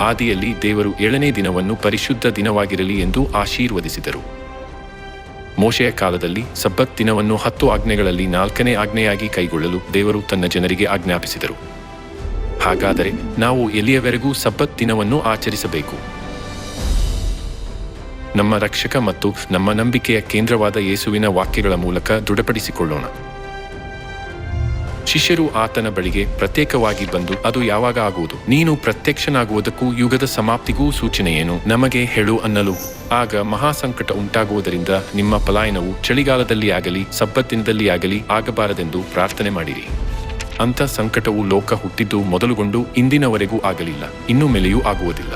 ಆದಿಯಲ್ಲಿ ದೇವರು ಏಳನೇ ದಿನವನ್ನು ಪರಿಶುದ್ಧ ದಿನವಾಗಿರಲಿ ಎಂದು ಆಶೀರ್ವದಿಸಿದರು. ಮೋಶೆಯ ಕಾಲದಲ್ಲಿ ಸಬ್ಬತ್ ದಿನವನ್ನು ಹತ್ತು ಆಜ್ಞೆಗಳಲ್ಲಿ ನಾಲ್ಕನೇ ಆಜ್ಞೆಯಾಗಿ ಕೈಗೊಳ್ಳಲು ದೇವರು ತನ್ನ ಜನರಿಗೆ ಆಜ್ಞಾಪಿಸಿದರು. ಹಾಗಾದರೆ ನಾವು ಎಲ್ಲಿಯವರೆಗೂ ಸಬ್ಬತ್ ದಿನವನ್ನು ಆಚರಿಸಬೇಕು? ನಮ್ಮ ರಕ್ಷಕ ಮತ್ತು ನಮ್ಮ ನಂಬಿಕೆಯ ಕೇಂದ್ರವಾದ ಯೇಸುವಿನ ವಾಕ್ಯಗಳ ಮೂಲಕ ದೃಢಪಡಿಸಿಕೊಳ್ಳೋಣ. ಶಿಷ್ಯರು ಆತನ ಬಳಿಗೆ ಪ್ರತ್ಯೇಕವಾಗಿ ಬಂದು, ಅದು ಯಾವಾಗ ಆಗುವುದು? ನೀನು ಪ್ರತ್ಯಕ್ಷನಾಗುವುದಕ್ಕೂ ಯುಗದ ಸಮಾಪ್ತಿಗೂ ಸೂಚನೆಯೇನು? ನಮಗೆ ಹೇಳು ಅನ್ನಲು. ಆಗ ಮಹಾಸಂಕಟ ಉಂಟಾಗುವುದರಿಂದ ನಿಮ್ಮ ಪಲಾಯನವು ಚಳಿಗಾಲದಲ್ಲಿ ಆಗಲಿ ಸಬ್ಬತ್ತಿನದಲ್ಲಿ ಆಗಲಿ ಆಗಬಾರದೆಂದು ಪ್ರಾರ್ಥನೆ ಮಾಡಿರಿ. ಅಂಥ ಸಂಕಟವು ಲೋಕ ಹುಟ್ಟಿದ್ದು ಮೊದಲುಗೊಂಡು ಇಂದಿನವರೆಗೂ ಆಗಲಿಲ್ಲ, ಇನ್ನು ಮೇಲೆಯೂ ಆಗುವುದಿಲ್ಲ.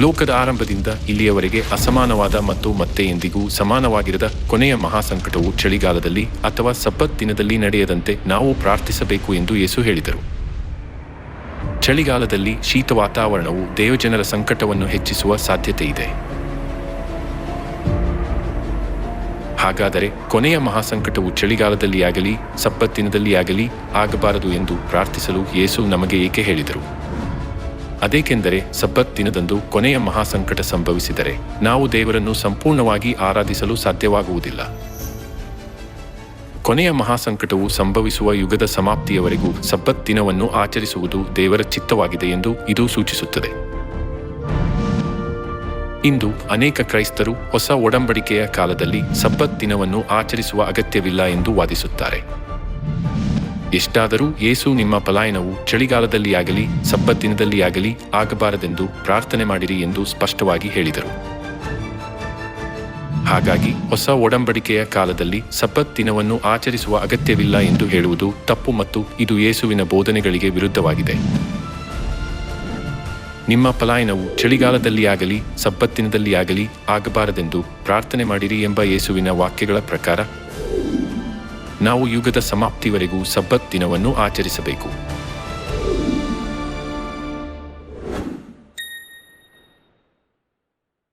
ಲೋಕದ ಆರಂಭದಿಂದ ಇಲ್ಲಿಯವರೆಗೆ ಅಸಮಾನವಾದ ಮತ್ತು ಮತ್ತೆ ಎಂದಿಗೂ ಸಮಾನವಾಗಿರದ ಕೊನೆಯ ಮಹಾಸಂಕಟವು ಚಳಿಗಾಲದಲ್ಲಿ ಅಥವಾ ಸಬ್ಬತ್ ದಿನದಲ್ಲಿ ನಡೆಯದಂತೆ ನಾವು ಪ್ರಾರ್ಥಿಸಬೇಕು ಎಂದು ಯೇಸು ಹೇಳಿದರು. ಚಳಿಗಾಲದಲ್ಲಿ ಶೀತ ವಾತಾವರಣವು ದೇವಜನರ ಸಂಕಟವನ್ನು ಹೆಚ್ಚಿಸುವ ಸಾಧ್ಯತೆ ಇದೆ ಹಾಗಾದರೆ ಕೊನೆಯ ಮಹಾಸಂಕಟವು ಚಳಿಗಾಲದಲ್ಲಿ ಆಗಲಿ ಸಬ್ಬತ್ತಿನದಲ್ಲಿ ಆಗಲಿ ಆಗಬಾರದು ಎಂದು ಪ್ರಾರ್ಥಿಸಲು ಯೇಸು ನಮಗೆ ಏಕೆ ಹೇಳಿದರು? ಅದೇಕೆಂದರೆ ಸಬ್ಬತ್ ದಿನದಂದು ಕೊನೆಯ ಮಹಾಸಂಕಟ ಸಂಭವಿಸಿದರೆ ನಾವು ದೇವರನ್ನು ಸಂಪೂರ್ಣವಾಗಿ ಆರಾಧಿಸಲು ಸಾಧ್ಯವಾಗುವುದಿಲ್ಲ. ಕೊನೆಯ ಮಹಾಸಂಕಟವು ಸಂಭವಿಸುವ ಯುಗದ ಸಮಾಪ್ತಿಯವರೆಗೂ ಸಬ್ಬತ್ ದಿನವನ್ನು ಆಚರಿಸುವುದು ದೇವರ ಚಿತ್ತವಾಗಿದೆ ಎಂದು ಇದು ಸೂಚಿಸುತ್ತದೆ. ಇಂದು ಅನೇಕ ಕ್ರೈಸ್ತರು ಹೊಸ ಒಡಂಬಡಿಕೆಯ ಕಾಲದಲ್ಲಿ ಸಬ್ಬತ್ ದಿನವನ್ನು ಆಚರಿಸುವ ಅಗತ್ಯವಿಲ್ಲ ಎಂದು ವಾದಿಸುತ್ತಾರೆ. ಎಷ್ಟಾದರೂ ಯೇಸು ನಿಮ್ಮ ಪಲಾಯನವು ಚಳಿಗಾಲದಲ್ಲಿ ಆಗಲಿ ಸಬ್ಬತ್ತಿನದಲ್ಲಿ ಆಗಲಿ ಆಗಬಾರದೆಂದು ಪ್ರಾರ್ಥನೆ ಮಾಡಿರಿ ಎಂದು ಸ್ಪಷ್ಟವಾಗಿ ಹೇಳಿದರು. ಹಾಗಾಗಿ ಹೊಸ ಒಡಂಬಡಿಕೆಯ ಕಾಲದಲ್ಲಿ ಸಬ್ಬತ್ ದಿನವನ್ನು ಆಚರಿಸುವ ಅಗತ್ಯವಿಲ್ಲ ಎಂದು ಹೇಳುವುದು ತಪ್ಪು ಮತ್ತು ಇದು ಯೇಸುವಿನ ಬೋಧನೆಗಳಿಗೆ ವಿರುದ್ಧವಾಗಿದೆ. ನಿಮ್ಮ ಪಲಾಯನವು ಚಳಿಗಾಲದಲ್ಲಿ ಆಗಲಿ ಸಬ್ಬತ್ತಿನದಲ್ಲಿ ಆಗಲಿ ಆಗಬಾರದೆಂದು ಪ್ರಾರ್ಥನೆ ಮಾಡಿರಿ ಎಂಬ ಯೇಸುವಿನ ವಾಕ್ಯಗಳ ಪ್ರಕಾರ ನಾವು ಯುಗದ ಸಮಾಪ್ತಿವರೆಗೂ ಸಬ್ಬತ್ ದಿನವನ್ನು ಆಚರಿಸಬೇಕು.